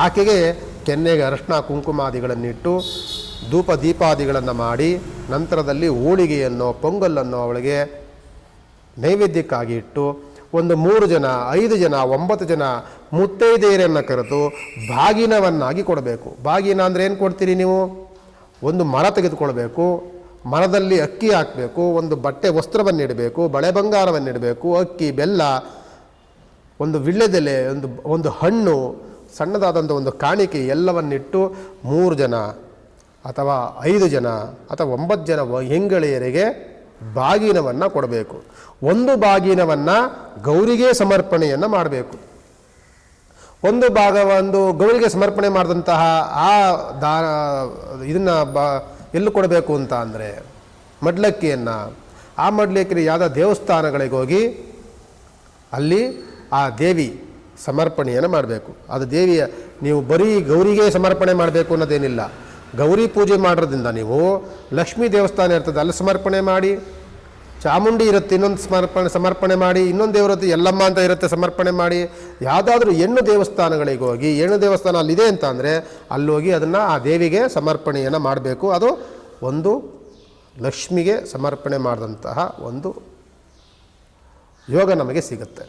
ಆಕೆಗೆ ಕೆನ್ನೆಗೆ ಅರಶಿನ ಕುಂಕುಮಾದಿಗಳನ್ನಿಟ್ಟು ಧೂಪ ದೀಪಾದಿಗಳನ್ನು ಮಾಡಿ ನಂತರದಲ್ಲಿ ಹೋಳಿಗೆಯನ್ನು ಪೊಂಗಲನ್ನು ಅವಳಿಗೆ ನೈವೇದ್ಯಕ್ಕಾಗಿ ಇಟ್ಟು ಒಂದು ಮೂರು ಜನ, ಐದು ಜನ, ಒಂಬತ್ತು ಜನ ಮುತ್ತೈದೆಯರನ್ನು ಕರೆದು ಬಾಗಿನವನ್ನಾಗಿ ಕೊಡಬೇಕು. ಬಾಗಿನ ಅಂದರೆ ಏನು ಕೊಡ್ತೀರಿ ನೀವು? ಒಂದು ಮರ ತೆಗೆದುಕೊಳ್ಬೇಕು, ಮರದಲ್ಲಿ ಅಕ್ಕಿ ಹಾಕಬೇಕು, ಒಂದು ಬಟ್ಟೆ ವಸ್ತ್ರವನ್ನಿಡಬೇಕು, ಬಳೆ ಬಂಗಾರವನ್ನಿಡಬೇಕು, ಅಕ್ಕಿ, ಬೆಲ್ಲ, ಒಂದು ವಿಳ್ಳೆದೆಲೆ, ಒಂದು ಒಂದು ಹಣ್ಣು ಸಣ್ಣದಾದಂಥ ಒಂದು ಕಾಣಿಕೆ ಎಲ್ಲವನ್ನಿಟ್ಟು ಮೂರು ಜನ ಅಥವಾ ಐದು ಜನ ಅಥವಾ ಒಂಬತ್ತು ಜನ ಹೆಂಗಳೆಯರಿಗೆ ಬಾಗಿನವನ್ನು ಕೊಡಬೇಕು. ಒಂದು ಬಾಗಿನವನ್ನು ಗೌರಿಗೆ ಸಮರ್ಪಣೆಯನ್ನು ಮಾಡಬೇಕು. ಒಂದು ಭಾಗ ಒಂದು ಗೌರಿಗೆ ಸಮರ್ಪಣೆ ಮಾಡಿದಂತಹ ಆ ದಾ ಇದನ್ನು ಬ ಎಲ್ಲಿ ಕೊಡಬೇಕು ಅಂತ ಅಂದರೆ ಮಡ್ಲಕ್ಕಿಯನ್ನು. ಆ ಮಡ್ಲಕ್ಕಿ ಯಾವುದೋ ದೇವಸ್ಥಾನಗಳಿಗೆ ಹೋಗಿ ಅಲ್ಲಿ ಆ ದೇವಿ ಸಮರ್ಪಣೆಯನ್ನು ಮಾಡಬೇಕು. ಅದು ದೇವಿಯ, ನೀವು ಬರೀ ಗೌರಿಗೆ ಸಮರ್ಪಣೆ ಮಾಡಬೇಕು ಅನ್ನೋದೇನಿಲ್ಲ. ಗೌರಿ ಪೂಜೆ ಮಾಡೋದ್ರಿಂದ ನೀವು ಲಕ್ಷ್ಮೀ ದೇವಸ್ಥಾನ ಇರ್ತದೆ, ಅಲ್ಲಿ ಸಮರ್ಪಣೆ ಮಾಡಿ. ಚಾಮುಂಡಿ ಇರುತ್ತೆ, ಇನ್ನೊಂದು ಸಮರ್ಪಣೆ ಸಮರ್ಪಣೆ ಮಾಡಿ. ಇನ್ನೊಂದು ದೇವರದ್ದು ಎಲ್ಲಮ್ಮ ಅಂತ ಇರುತ್ತೆ, ಸಮರ್ಪಣೆ ಮಾಡಿ. ಯಾವುದಾದ್ರೂ ಹೆಣ್ಣು ದೇವಸ್ಥಾನಗಳಿಗೆ ಹೋಗಿ, ಹೆಣ್ಣು ದೇವಸ್ಥಾನ ಅಲ್ಲಿದೆ ಅಂತ ಅಂದರೆ ಅಲ್ಲೋಗಿ ಅದನ್ನು ಆ ದೇವಿಗೆ ಸಮರ್ಪಣೆಯನ್ನು ಮಾಡಬೇಕು. ಅದು ಒಂದು ಲಕ್ಷ್ಮಿಗೆ ಸಮರ್ಪಣೆ ಮಾಡಿದಂತಹ ಒಂದು ಯೋಗ ನಮಗೆ ಸಿಗುತ್ತೆ.